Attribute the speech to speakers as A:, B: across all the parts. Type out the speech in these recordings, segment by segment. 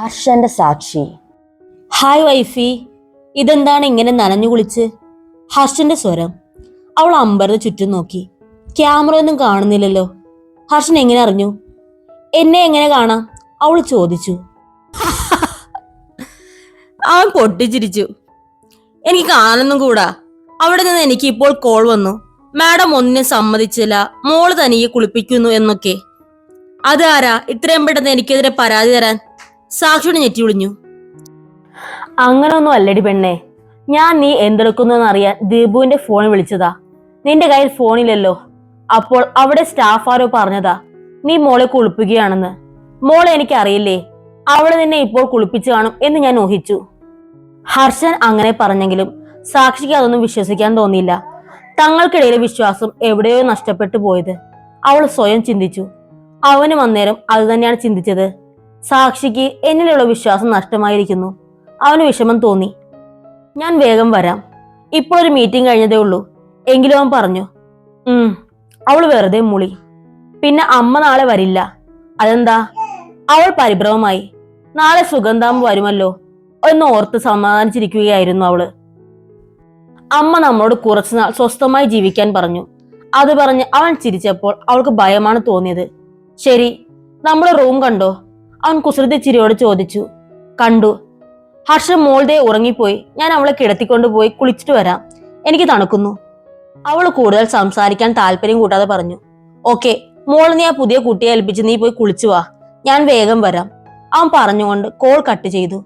A: ഹർഷന്റെ സാക്ഷി. Hi Wi-Fi ഇതെന്താണ് ഇങ്ങനെ നനഞ്ഞു കുളിച്ച്? ഹർഷന്റെ സ്വരം. അവൾ അമ്പരത് ചുറ്റും നോക്കി. ക്യാമറ ഒന്നും കാണുന്നില്ലല്ലോ. ഹർഷൻ എങ്ങനെ അറിഞ്ഞു? എന്നെ എങ്ങനെ കാണാം? അവൾ ചോദിച്ചു. അവൻ പൊട്ടിച്ചിരിച്ചു. എനിക്ക് കാണുന്നും കൂടാ. അവിടെ നിന്ന് എനിക്ക് ഇപ്പോൾ കോൾ വന്നു. മാഡം ഒന്നിനും സമ്മതിച്ചില്ല. മോൾ തനിയെ കുളിപ്പിക്കുന്നു എന്നൊക്കെ. അതാരാ ഇത്രയും പെട്ടെന്ന് എനിക്കെതിരെ പരാതി തരാൻ? സാക്ഷിയോട് ഞെറ്റി വിളിഞ്ഞു. അങ്ങനൊന്നും അല്ലടി പെണ്ണേ. ഞാൻ നീ എന്തെടുക്കുന്നു അറിയാൻ ദീപുവിന്റെ ഫോൺ വിളിച്ചതാ. നിന്റെ കയ്യിൽ ഫോണില്ലല്ലോ അപ്പോൾ അവിടെ സ്റ്റാഫ് ആരോ പറഞ്ഞതാ. നീ മോളെ കുളിപ്പിക്കുകയാണെന്ന്. മോളെ എനിക്കറിയില്ലേ. അവൾ നിന്നെ ഇപ്പോൾ കുളിപ്പിച്ചു കാണും എന്ന് ഞാൻ ഊഹിച്ചു. ഹർഷൻ അങ്ങനെ പറഞ്ഞെങ്കിലും സാക്ഷിക്ക് അതൊന്നും വിശ്വസിക്കാൻ തോന്നിയില്ല. തങ്ങൾക്കിടയിലെ വിശ്വാസം എവിടെയോ നഷ്ടപ്പെട്ടു പോയത്. അവൾ സ്വയം ചിന്തിച്ചു. അവനും അന്നേരം അത് തന്നെയാണ് ചിന്തിച്ചത്. സാക്ഷിക്ക് എന്നിലുള്ള വിശ്വാസം നഷ്ടമായിരിക്കുന്നു. അവന് വിഷമം തോന്നി. ഞാൻ വേഗം വരാം. ഇപ്പോൾ ഒരു മീറ്റിംഗ് കഴിഞ്ഞതേ ഉള്ളൂ. എങ്കിലും അവൻ പറഞ്ഞു അവൾ വെറുതെ മുളി. പിന്നെ അമ്മ നാളെ വരില്ല. അതെന്താ? അവൾ പരിഭ്രമമായി നാളെ സുഗന്ധാമ്പ് വരുമല്ലോ എന്ന് ഓർത്ത് സമാധാനിച്ചിരിക്കുകയായിരുന്നു അവൾ. അമ്മ നമ്മളോട് കുറച്ചുനാൾ സ്വസ്ഥമായി ജീവിക്കാൻ പറഞ്ഞു. അത് പറഞ്ഞ് അവൻ ചിരിച്ചപ്പോൾ അവൾക്ക് ഭയമാണ് തോന്നിയത്. ശരി നമ്മുടെ റൂം കണ്ടോ? അവൻ കുസൃതി ചിരിയോട് ചോദിച്ചു കണ്ടു. ഹർഷ മോളുടെ ഉറങ്ങിപ്പോയി. ഞാൻ അവളെ കിടത്തിക്കൊണ്ട് പോയി കുളിച്ചിട്ട് വരാം. എനിക്ക് തണുക്കുന്നു. അവൾ കൂടുതൽ സംസാരിക്കാൻ താല്പര്യം കൂട്ടാതെ പറഞ്ഞു ഓക്കെ മോൾ നീ ആ പുതിയ കുട്ടിയെ ഏൽപ്പിച്ച് നീ പോയി കുളിച്ചു വാ. ഞാൻ വേഗം വരാം. അവൻ പറഞ്ഞുകൊണ്ട് കോൾ കട്ട് ചെയ്തു.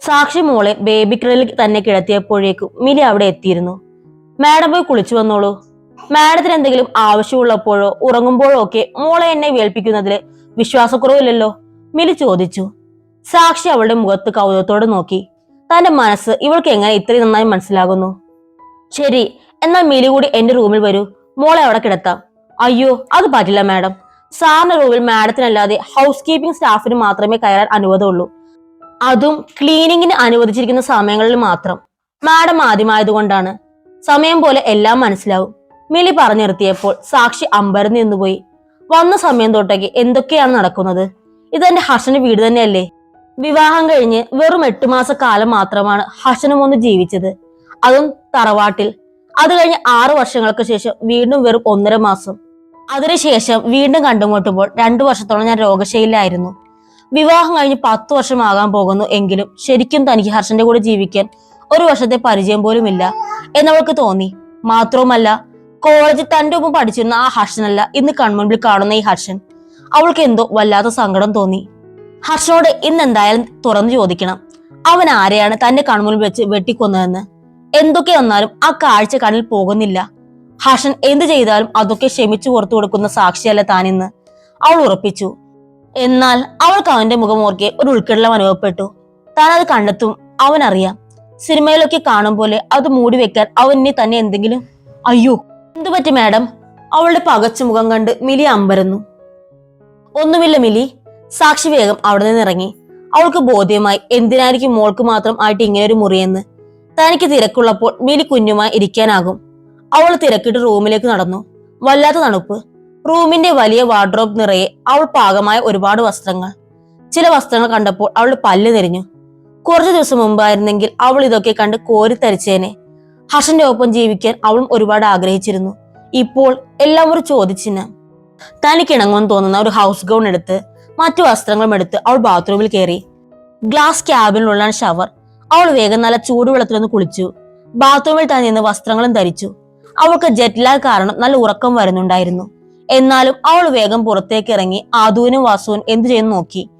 A: സാക്ഷി മോളെ ബേബി ക്രില്ലിൽ തന്നെ കിടത്തിയപ്പോഴേക്കും മിലി അവിടെ എത്തിയിരുന്നു. മാഡം പോയി കുളിച്ചു വന്നോളൂ. മാഡത്തിന് എന്തെങ്കിലും ആവശ്യമുള്ളപ്പോഴോ ഉറങ്ങുമ്പോഴോ ഒക്കെ മോളെ എന്നെ വേൽപ്പിക്കുന്നതിൽ വിശ്വാസക്കുറവില്ലല്ലോ. മിലി ചോദിച്ചു. സാക്ഷി അവളുടെ മുഖത്ത് കൗതുകത്തോടെ നോക്കി. തന്റെ മനസ്സ് ഇവൾക്ക് എങ്ങനെ ഇത്രയും നന്നായി മനസ്സിലാകുന്നു? ശരി എന്നാൽ മിലി കൂടി എന്റെ റൂമിൽ വരൂ. മോളെ അവിടെ കിടത്താം. അയ്യോ അത് പറ്റില്ല മാഡം. സാറിന്റെ റൂമിൽ മാഡത്തിനല്ലാതെ ഹൗസ് കീപ്പിംഗ് സ്റ്റാഫിന് മാത്രമേ കയറാൻ അനുവാദമുള്ളൂ അതും ക്ലീനിങ്ങിന് അനുവദിച്ചിരിക്കുന്ന സമയങ്ങളിൽ മാത്രം. മാഡം ആദ്യമായതുകൊണ്ടാണ് സമയം പോലെ എല്ലാം മനസ്സിലാവും. മിലി പറഞ്ഞു നിർത്തിയപ്പോൾ സാക്ഷി അമ്പരന്ന് നിന്നുപോയി. വന്ന സമയം തൊട്ടേക്ക് എന്തൊക്കെയാണ് നടക്കുന്നത്? ഇതെന്റെ ഹർഷന്റെ വീട് തന്നെയല്ലേ? വിവാഹം കഴിഞ്ഞ് വെറും എട്ടു മാസ കാലം മാത്രമാണ് ഹർഷനും ഒന്ന് ജീവിച്ചത്. അതും തറവാട്ടിൽ. അത് കഴിഞ്ഞ് ആറു വർഷങ്ങൾക്ക് ശേഷം വീണ്ടും വെറും ഒന്നര മാസം. അതിനുശേഷം വീണ്ടും കണ്ടുമുട്ടുമ്പോൾ രണ്ടു വർഷത്തോളം ഞാൻ രോഗശൈലിലായിരുന്നു വിവാഹം കഴിഞ്ഞ് വർഷം വർഷമാകാൻ പോകുന്നു എങ്കിലും ശരിക്കും തനിക്ക് ഹർഷന്റെ കൂടെ ജീവിക്കാൻ ഒരു വർഷത്തെ പരിചയം പോലും ഇല്ല എന്നവൾക്ക് തോന്നി. മാത്രവുമല്ല കോളേജിൽ തന്റെ ഒപ്പം പഠിച്ചിരുന്ന ആ ഹർഷനല്ല ഇന്ന് കൺമുൻപിൽ കാണുന്ന ഈ ഹർഷൻ. അവൾക്ക് എന്തോ വല്ലാത്ത സങ്കടം തോന്നി. ഹർഷനോട് ഇന്ന് എന്തായാലും തുറന്നു ചോദിക്കണം. അവൻ ആരെയാണ് തന്റെ കൺമുൻപിൽ വെച്ച് വെട്ടിക്കൊന്നതെന്ന്? എന്തൊക്കെ വന്നാലും ആ കാഴ്ച കണ്ണിൽ പോകുന്നില്ല. ഹർഷൻ എന്ത് ചെയ്താലും അതൊക്കെ ക്ഷമിച്ചു പുറത്തു കൊടുക്കുന്ന സാക്ഷിയല്ല താനിന്ന് അവൾ ഉറപ്പിച്ചു. എന്നാൽ അവൾക്ക് അവന്റെ മുഖമോർക്കെ ഒരു ഉൾക്കിടലം അനുഭവപ്പെട്ടു. താൻ അത് കണ്ടെത്തും അവനറിയാം സിനിമയിലൊക്കെ കാണും പോലെ അത് മൂടി വെക്കാൻ അവനെ തന്നെ എന്തെങ്കിലും? അയ്യോ എന്തു പറ്റി മാഡം? അവളുടെ പകച്ചു മുഖം കണ്ട് മിലി അമ്പരന്നു. ഒന്നുമില്ല മിലി. സാക്ഷി വേഗം അവിടെ നിന്ന് ഇറങ്ങി. അവൾക്ക് ബോധ്യമായി എന്തിനായിരിക്കും മോൾക്ക് മാത്രം ആയിട്ട് ഇങ്ങനെ ഒരു മുറിയെന്ന്. തനിക്ക് തിരക്കുള്ളപ്പോൾ മിലി കുഞ്ഞുമായി ഇരിക്കാനാകും. അവൾ തിരക്കിട്ട് റൂമിലേക്ക് നടന്നു. വല്ലാത്ത തണുപ്പ്. റൂമിന്റെ വലിയ വാർഡ്രോബ് നിറയെ അവൾ പാകമായ ഒരുപാട് വസ്ത്രങ്ങൾ. ചില വസ്ത്രങ്ങൾ കണ്ടപ്പോൾ അവൾ പല്ല് നെരിഞ്ഞു. കുറച്ചു ദിവസം മുമ്പായിരുന്നെങ്കിൽ അവൾ ഇതൊക്കെ കണ്ട് കോരിത്തരിച്ചേനെ ഹർഷന്റെ ഒപ്പം ജീവിക്കാൻ അവളും ഒരുപാട് ആഗ്രഹിച്ചിരുന്നു. ഇപ്പോൾ എല്ലാം ഒരു ചോദിച്ചിന് തനിക്ക് ഇണങ്ങുമെന്ന് തോന്നുന്ന ഒരു ഹൗസ് ഗൗൺ എടുത്ത് മറ്റു വസ്ത്രങ്ങളും എടുത്ത് അവൾ ബാത്റൂമിൽ കയറി. ഗ്ലാസ് ക്യാബിനുള്ള ഷവർ അവൾ വേഗം നല്ല ചൂടുവെള്ളത്തിലൊന്ന് കുളിച്ചു. ബാത്റൂമിൽ തന്നെ നിന്ന് വസ്ത്രങ്ങളും ധരിച്ചു. അവൾക്ക് ജെറ്റ് ലാഗ് കാരണം നല്ല ഉറക്കം വരുന്നുണ്ടായിരുന്നു. എന്നാലും അവൾ വേഗം പുറത്തേക്ക് ഇറങ്ങി ആദുവിനും വാസുവിനും എന്തു ചെയ്യുന്നു നോക്കി.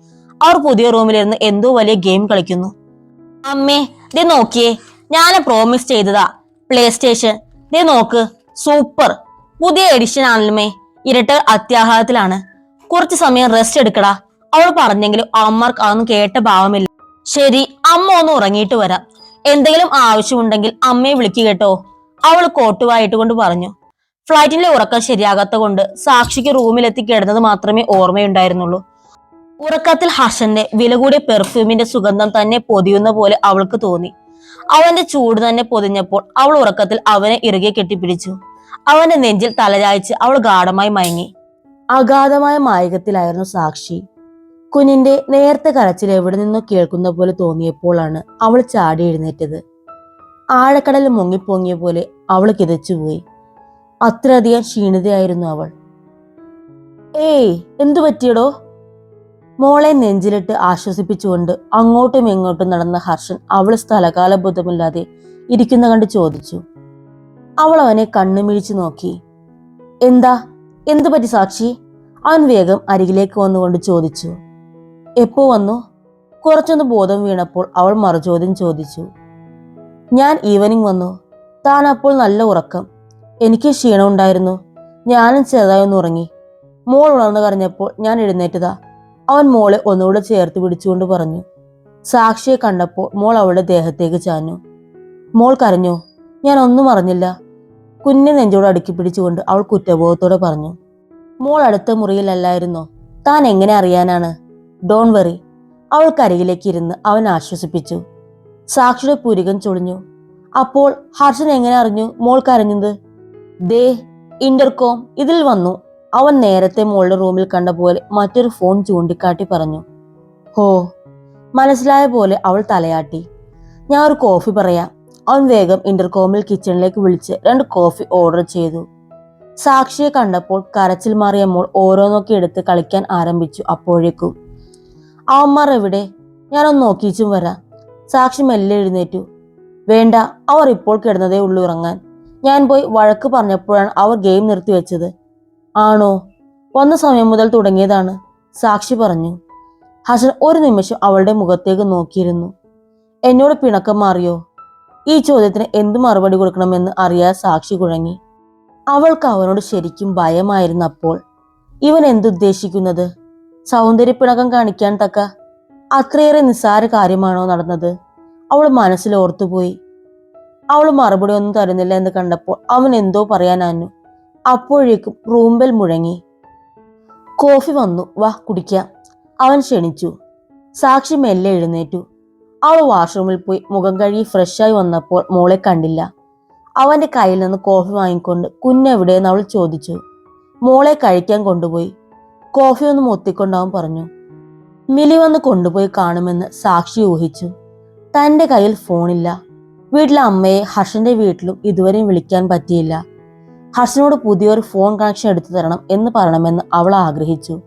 A: അവർ പുതിയ റൂമിലിരുന്ന് എന്തോ വലിയ ഗെയിം കളിക്കുന്നു. അമ്മേ ദേ നോക്കിയേ ഞാൻ പ്രോമിസ് ചെയ്തതാ. പ്ലേ സ്റ്റേഷൻ ദേ നോക്ക് സൂപ്പർ പുതിയ എഡിഷൻ ആണല്ലേ ഇരട്ട അത്യാഹാരത്തിലാണ്. കുറച്ചു സമയം റെസ്റ്റ് എടുക്കടാ. അവൾ പറഞ്ഞെങ്കിലും അമ്മമാർക്ക് അതൊന്നും കേട്ട ഭാവമില്ല. ശരി അമ്മ ഒന്ന് ഉറങ്ങിയിട്ട് വരാം. എന്തെങ്കിലും ആവശ്യമുണ്ടെങ്കിൽ അമ്മയെ വിളിക്കുക കേട്ടോ. അവൾ കോട്ടുവായിട്ട് കൊണ്ട് പറഞ്ഞു. ഫ്ളാറ്റിന്റെ ഉറക്കം ശരിയാകാത്ത കൊണ്ട് സാക്ഷിക്ക് റൂമിലെത്തി കിടന്നത് മാത്രമേ ഓർമ്മയുണ്ടായിരുന്നുള്ളൂ. ഉറക്കത്തിൽ ഹർഷന്റെ വില കൂടിയ പെർഫ്യൂമിന്റെ സുഗന്ധം തന്നെ പൊതിയുന്ന പോലെ അവൾക്ക് തോന്നി. അവന്റെ ചൂട് തന്നെ പൊതിഞ്ഞപ്പോൾ അവൾ ഉറക്കത്തിൽ അവനെ ഇറുകെ കെട്ടിപ്പിടിച്ചു. അവന്റെ നെഞ്ചിൽ തലചായ്ച്ച് അവൾ ഗാഠമായി മയങ്ങി. അഗാധമായ മായകത്തിലായിരുന്നു സാക്ഷി. കുഞ്ഞിന്റെ നേരത്തെ കരച്ചിൽ എവിടെ നിന്നോ കേൾക്കുന്ന പോലെ തോന്നിയപ്പോഴാണ് അവൾ ചാടി എഴുന്നേറ്റത്. ആഴക്കടൽ മുങ്ങിപ്പൊങ്ങിയ പോലെ അവൾ കിതച്ചുപോയി അത്രയധികം ക്ഷീണിതയായിരുന്നു അവൾ. ഏയ് എന്തു പറ്റിയടോ? മോളെ നെഞ്ചിലിട്ട് ആശ്വസിപ്പിച്ചുകൊണ്ട് അങ്ങോട്ടും ഇങ്ങോട്ടും നടന്ന ഹർഷൻ അവൾ സ്ഥലകാലബോധമില്ലാതെ ഇരിക്കുന്ന കണ്ട് ചോദിച്ചു. അവൾ അവനെ കണ്ണുമിഴിച്ചു നോക്കി. എന്താ? എന്തു പറ്റി സാക്ഷി? അവൻ വേഗം അരികിലേക്ക് വന്നുകൊണ്ട് ചോദിച്ചു. എപ്പോ വന്നു? കുറച്ചൊന്ന് ബോധം വീണപ്പോൾ അവൾ മറുചോദ്യം ചോദിച്ചു. ഞാൻ ഈവനിങ് വന്നു. താൻ അപ്പോൾ നല്ല ഉറക്കം. എനിക്ക് ക്ഷീണമുണ്ടായിരുന്നു ഞാനും ചെറുതായി ഒന്ന് ഉറങ്ങി. മോൾ ഉണർന്നു കരഞ്ഞപ്പോൾ ഞാൻ എഴുന്നേറ്റതാ. അവൻ മോളെ ഒന്നുകൂടെ ചേർത്ത് പിടിച്ചുകൊണ്ട് പറഞ്ഞു. സാക്ഷിയെ കണ്ടപ്പോൾ മോൾ അവളുടെ ദേഹത്തേക്ക് ചാഞ്ഞു. മോൾ കരഞ്ഞോ? ഞാൻ ഒന്നും അറിഞ്ഞില്ല. കുഞ്ഞെ നെഞ്ചോട് അടുക്കി പിടിച്ചുകൊണ്ട് അവൾ കുറ്റബോധത്തോടെ പറഞ്ഞു മോൾ അടുത്ത മുറിയിലല്ലായിരുന്നോ? താൻ എങ്ങനെ അറിയാനാണ്? ഡോൺ വെറി അവൾക്കരികിലേക്ക് ഇരുന്ന് അവൻ ആശ്വസിപ്പിച്ചു. സാക്ഷിയുടെ പുരികം ചൊളിഞ്ഞു. അപ്പോൾ ഹർഷൻ എങ്ങനെ അറിഞ്ഞു മോൾ കരഞ്ഞത് ദേ ഇന്റർകോം ഇതിൽ വന്നു. അവൻ നേരത്തെ മോളുടെ റൂമിൽ കണ്ട പോലെ മറ്റൊരു ഫോൺ ചൂണ്ടിക്കാട്ടി പറഞ്ഞു ഹോ. മനസ്സിലായ പോലെ അവൾ തലയാട്ടി ഞാൻ ഒരു കോഫി പറയാം. അവൻ വേഗം ഇന്റർകോമിൽ കിച്ചണിലേക്ക് വിളിച്ച് രണ്ട് കോഫി ഓർഡർ ചെയ്തു. സാക്ഷിയെ കണ്ടപ്പോൾ കരച്ചിൽ മാറിയ മോൾ ഓരോന്നൊക്കെ എടുത്ത് കളിക്കാൻ ആരംഭിച്ചു അപ്പോഴേക്കും. അവന്മാർ എവിടെ? ഞാനൊന്ന് നോക്കിച്ചും വരാം. സാക്ഷി മെല്ലെ എഴുന്നേറ്റു. വേണ്ട അവർ ഇപ്പോൾ കിടന്നതേ ഉള്ളൂ ഇറങ്ങാൻ. ഞാൻ പോയി വഴക്ക് പറഞ്ഞപ്പോഴാണ് അവർ ഗെയിം നിർത്തിവെച്ചത് ആണോ? വന്ന സമയം മുതൽ തുടങ്ങിയതാണ് സാക്ഷി പറഞ്ഞു. ഹസൻ ഒരു നിമിഷം അവളുടെ മുഖത്തേക്ക് നോക്കിയിരുന്നു. എന്നോട് പിണക്കം മാറിയോ? ഈ ചോദ്യത്തിന് എന്ത് മറുപടി കൊടുക്കണമെന്ന് അറിയാൻ സാക്ഷി കുഴങ്ങി. അവൾക്ക് അവനോട് ശരിക്കും ഭയമായിരുന്നപ്പോൾ ഇവൻ എന്തുദ്ദേശിക്കുന്നത് സൗന്ദര്യപ്പിണക്കം കാണിക്കാൻ തക്ക അത്രയേറെ നിസ്സാര കാര്യമാണോ നടന്നത്? അവൾ മനസ്സിൽ ഓർത്തുപോയി. അവൾ മറുപടി ഒന്നും തരുന്നില്ല എന്ന് കണ്ടപ്പോൾ അവൻ എന്തോ പറയാനാന്നു അപ്പോഴേക്കും റൂംബെൽ മുഴങ്ങി. കോഫി വന്നു വാ കുടിക്കാം. അവൻ ക്ഷണിച്ചു. സാക്ഷി മെല്ലെ എഴുന്നേറ്റു. അവൾ വാഷ്റൂമിൽ പോയി മുഖം കഴുകി ഫ്രഷായി വന്നപ്പോൾ മോളെ കണ്ടില്ല. അവന്റെ കയ്യിൽ നിന്ന് കോഫി വാങ്ങിക്കൊണ്ട് കുഞ്ഞെവിടെയെന്ന് അവൾ ചോദിച്ചു. മോളെ കഴിക്കാൻ കൊണ്ടുപോയി. കോഫി ഒന്ന് മൊത്തിക്കൊണ്ടവൻ പറഞ്ഞു മിലി വന്ന് കൊണ്ടുപോയി കാണുമെന്ന് സാക്ഷി ഊഹിച്ചു. തന്റെ കയ്യിൽ ഫോണില്ല വീട്ടിലെ അമ്മയെ ഹർഷന്റെ വീട്ടിലും ഇതുവരെയും വിളിക്കാൻ പറ്റിയില്ല. ഹർഷനോട് പുതിയൊരു ഫോൺ കണക്ഷൻ എടുത്തു തരണം എന്ന് പറയണമെന്ന് അവൾ ആഗ്രഹിച്ചു.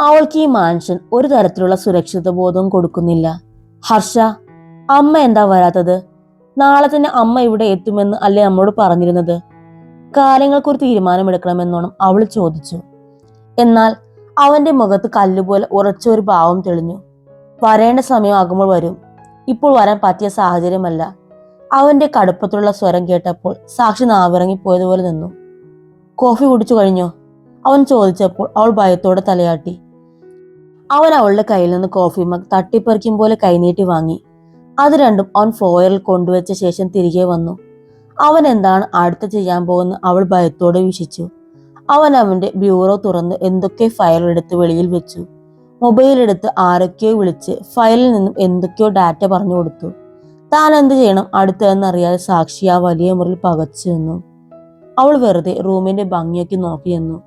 A: അവൾക്ക് ഈ മാൻഷൻ ഒരു തരത്തിലുള്ള സുരക്ഷിത ബോധവും കൊടുക്കുന്നില്ല. ഹർഷ അമ്മ എന്താ വരാത്തത്? നാളെ തന്നെ അമ്മ ഇവിടെ എത്തുമെന്ന് അല്ലേ നമ്മോട് പറഞ്ഞിരുന്നത്? കാര്യങ്ങൾക്കൊരു തീരുമാനമെടുക്കണമെന്നോണം അവൾ ചോദിച്ചു. എന്നാൽ അവന്റെ മുഖത്ത് കല്ലുപോലെ ഉറച്ച ഒരു ഭാവം തെളിഞ്ഞു. വരേണ്ട സമയമാകുമ്പോൾ വരും. ഇപ്പോൾ വരാൻ പറ്റിയ സാഹചര്യമല്ല. അവന്റെ കടുപ്പത്തിലുള്ള സ്വരം കേട്ടപ്പോൾ സാക്ഷി നാവിറങ്ങിപ്പോയതുപോലെ നിന്നു. കോഫി കുടിച്ചു കഴിഞ്ഞോ? അവൻ ചോദിച്ചപ്പോൾ അവൾ ഭയത്തോടെ തലയാട്ടി. അവൻ അവളുടെ കയ്യിൽ നിന്ന് കോഫി മഗ് തട്ടിപ്പറിക്കും പോലെ കൈനീട്ടി വാങ്ങി. അത് രണ്ടും അവൻ ഫോയറിൽ കൊണ്ടുവച്ച ശേഷം തിരികെ വന്നു. അവൻ എന്താണ് അടുത്ത് ചെയ്യാൻ പോകുന്ന അവൾ ഭയത്തോടെ വിശിച്ചു അവൻ അവന്റെ ബ്യൂറോ തുറന്ന് എന്തൊക്കെ ഫയൽ എടുത്ത് വെളിയിൽ വെച്ചു. മൊബൈൽ എടുത്ത് ആരൊക്കെയോ വിളിച്ച് ഫയലിൽ നിന്നും എന്തൊക്കെയോ ഡാറ്റ പറഞ്ഞു കൊടുത്തു. താൻ എന്ത് ചെയ്യണം? അടുത്തതെന്നറിയാതെ സാക്ഷി ആ വലിയ മുറിയിൽ പകച്ചു നിന്നു. അവൾ വെറുതെ റൂമിന്റെ ഭംഗിയൊക്കെ നോക്കി നിന്നു.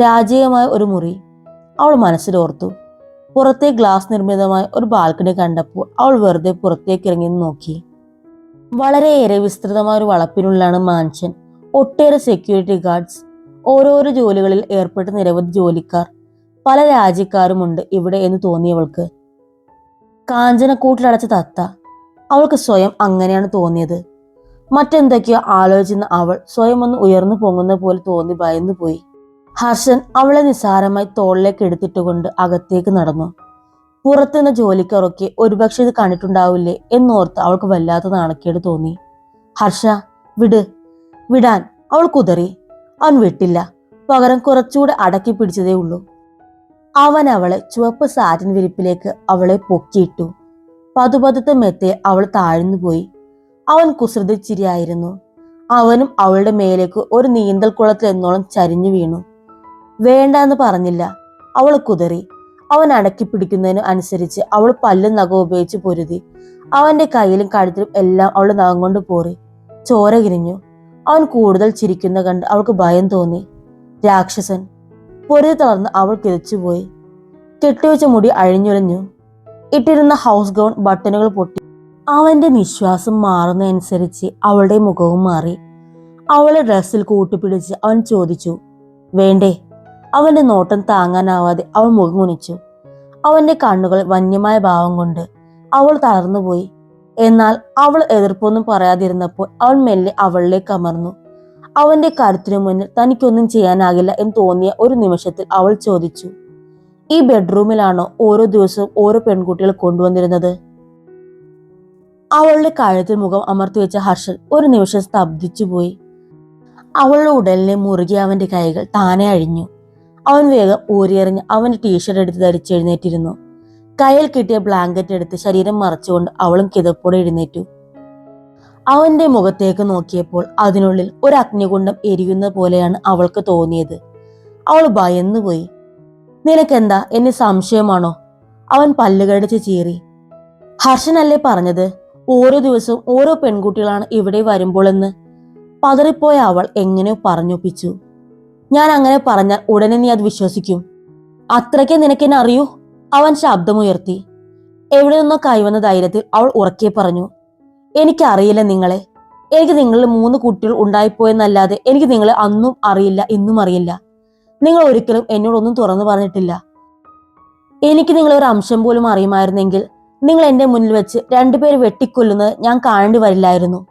A: രാജീയമായ ഒരു മുറി. അവൾ മനസ്സിലോർത്തു. പുറത്തെ ഗ്ലാസ് നിർമ്മിതമായ ഒരു ബാൽക്കണി കണ്ടപ്പോൾ അവൾ വെറുതെ പുറത്തേക്ക് ഇറങ്ങി നോക്കി. വളരെയേറെ വിസ്തൃതമായ ഒരു വളപ്പിനുള്ളിലാണ് മാൻഷൻ ഒട്ടേറെ സെക്യൂരിറ്റി ഗാർഡ്സ് ഓരോരോ ജോലികളിൽ ഏർപ്പെട്ട നിരവധി ജോലിക്കാർ പല രാജ്യക്കാരുമുണ്ട് ഇവിടെ എന്ന് തോന്നിയവൾക്ക്. കാഞ്ചനക്കൂട്ടിലടച്ച തത്ത അവൾക്ക് സ്വയം അങ്ങനെയാണ് തോന്നിയത്. മറ്റെന്തൊക്കെയോ ആലോചിക്കുന്ന അവൾ സ്വയം ഒന്ന് ഉയർന്നു പൊങ്ങുന്ന പോലെ തോന്നി ഭയന്നു പോയി ഹർഷൻ അവളെ നിസ്സാരമായി തോളിലേക്ക് എടുത്തിട്ടുകൊണ്ട് അകത്തേക്ക് നടന്നു. പുറത്തുനിന്ന് ജോലിക്കാരൊക്കെ ഒരുപക്ഷെ ഇത് കണ്ടിട്ടുണ്ടാവില്ലേ എന്നോർത്ത് അവൾക്ക് വല്ലാത്ത നാണക്കേട് തോന്നി. ഹർഷ വിട്. വിടാൻ. അവൾ കുതറി. അവൻ വിട്ടില്ല. പകരം കുറച്ചുകൂടെ അടക്കി പിടിച്ചതേ ഉള്ളൂ. അവൻ അവളെ ചുവപ്പ് സാറ്റിൻ വിരിപ്പിലേക്ക് അവളെ പൊക്കിയിട്ടു. പതുപതുത്ത മെത്തെ അവൾ താഴ്ന്നു പോയി. അവൻ കുസൃതിച്ചിരിയായിരുന്നു. അവനും അവളുടെ മേലേക്ക് ഒരു നീന്തൽ കുളത്തിൽ എന്നോളം ചരിഞ്ഞു വീണു. വേണ്ട എന്ന് പറഞ്ഞില്ല. അവൾ കുതറി. അവൻ അടക്കി പിടിക്കുന്നതിന് അനുസരിച്ച് അവൾ പല്ലും നഖം ഉപയോഗിച്ച് പൊരുതി. അവന്റെ കയ്യിലും കഴുത്തിലും എല്ലാം അവൾ നഖം കൊണ്ട് പോറി. ചോര കിരിഞ്ഞു. അവൻ കൂടുതൽ ചിരിക്കുന്ന കണ്ട് അവൾക്ക് ഭയം തോന്നി. രാക്ഷസൻ. പൊരുതി തളർന്ന് അവൾ കിതച്ചുപോയി. കെട്ടിവെച്ച മുടി അഴിഞ്ഞുലഞ്ഞു. ഇട്ടിരുന്ന ഹൗസ് ഗൗൺ ബട്ടണുകൾ പൊട്ടി. അവന്റെ നിശ്വാസം മാറുന്നതനുസരിച്ച് അവളുടെ മുഖവും മാറി. അവളെ ഡ്രസ്സിൽ കൂട്ടിപ്പിടിച്ച് അവൻ ചോദിച്ചു വേണ്ടേ? അവന്റെ നോട്ടം താങ്ങാനാവാതെ അവൾ മുഖം അവന്റെ കണ്ണുകൾ വന്യമായ ഭാവം കൊണ്ട് അവൾ തളർന്നുപോയി. എന്നാൽ അവൾ എതിർപ്പൊന്നും പറയാതിരുന്നപ്പോൾ അവൻ മെല്ലെ അവളിലേക്ക് അമർന്നു. അവന്റെ കരുത്തിനു മുന്നിൽ തനിക്കൊന്നും ചെയ്യാനാകില്ല എന്ന് തോന്നിയ ഒരു നിമിഷത്തിൽ അവൾ ചോദിച്ചു ഈ ബെഡ്റൂമിലാണോ ഓരോ ദിവസവും ഓരോ പെൺകുട്ടികൾ കൊണ്ടുവന്നിരുന്നത്? അവളുടെ കഴുത്തിൽ മുഖം അമർത്തി വെച്ച ഹർഷൻ ഒരു നിമിഷം സ്തബ്ധിച്ചുപോയി. അവളുടെ ഉടലിനെ മുറുകി അവന്റെ കൈകൾ താനെ അഴിഞ്ഞു. അവൻ വേഗം ഊരിയെറിഞ്ഞ് അവന്റെ ടീഷർട്ട് എടുത്ത് ധരിച്ചെഴുന്നേറ്റിരുന്നു കയ്യിൽ കിട്ടിയ ബ്ലാങ്കറ്റ് എടുത്ത് ശരീരം മറച്ചുകൊണ്ട് അവളും കിതപ്പോടെ എഴുന്നേറ്റു. അവന്റെ മുഖത്തേക്ക് നോക്കിയപ്പോൾ അതിനുള്ളിൽ ഒരു അഗ്നികുണ്ഡം എരിയുന്ന പോലെയാണ് അവൾക്ക് തോന്നിയത്. അവൾ ഭയന്നുപോയി. നിനക്കെന്താ? എന്നെ സംശയമാണോ? അവൻ പല്ലുകടിച്ച് ചീറി. ഹർഷനല്ലേ പറഞ്ഞത്? ഓരോ ദിവസവും ഓരോ പെൺകുട്ടികളാണ് ഇവിടെ വരുമ്പോളെന്ന്? പതറിപ്പോയ അവൾ എങ്ങനെയോ പറഞ്ഞൊപ്പിച്ചു. ഞാൻ അങ്ങനെ പറഞ്ഞാൽ ഉടനെ നീ അത് വിശ്വസിക്കും. അത്രയ്ക്ക് നിനക്കെന്നെ അറിയൂ? അവൻ ശബ്ദമുയർത്തി. എവിടെ നിന്നോ കൈവന്ന ധൈര്യത്തിൽ അവൾ ഉറക്കെ പറഞ്ഞു എനിക്കറിയില്ല നിങ്ങളെ. എനിക്ക് നിങ്ങളിൽ മൂന്ന് കുട്ടികൾ ഉണ്ടായിപ്പോയെന്നല്ലാതെ എനിക്ക് നിങ്ങളെ അന്നും അറിയില്ല ഇന്നും അറിയില്ല. നിങ്ങൾ ഒരിക്കലും എന്നോടൊന്നും തുറന്നു പറഞ്ഞിട്ടില്ല. എനിക്ക് നിങ്ങളെ ഒരു അംശം പോലും അറിയുമായിരുന്നെങ്കിൽ നിങ്ങൾ എന്റെ മുന്നിൽ വെച്ച് രണ്ടുപേര് വെട്ടിക്കൊല്ലുന്നത് ഞാൻ കാണേണ്ടി വരില്ലായിരുന്നു.